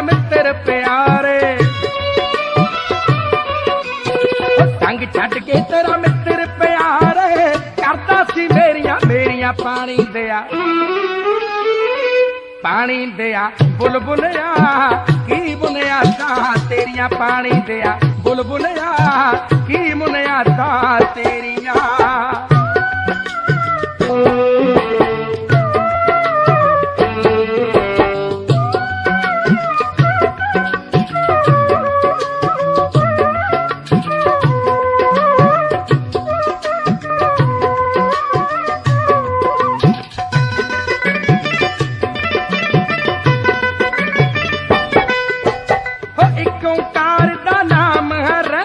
ਮਿੱਤਰ ਪਿਆਰੇ। ਉਹ ਛੱਡ ਕੇ ਤੇਰਾ ਮਿੱਤਰ ਪਿਆਰੇ, ਕਰਦਾ ਸੀ ਮੇਰੀਆਂ ਮੇਰੀਆਂ ਪਾਣੀ ਦਿਆ। ਪਾਣੀ ਦਿਆ ਬੁਲਬੁਲਿਆ ਕੀ ਬੁਨਿਆ ਤਾਂ ਤੇਰੀਆਂ ਪਾਣੀ ਦਿਆ। ਬੁਲਬੁਲਿਆ ਕੀ ਮੁਨਿਆ ਤਾਂ ਤੇਰੀਆਂ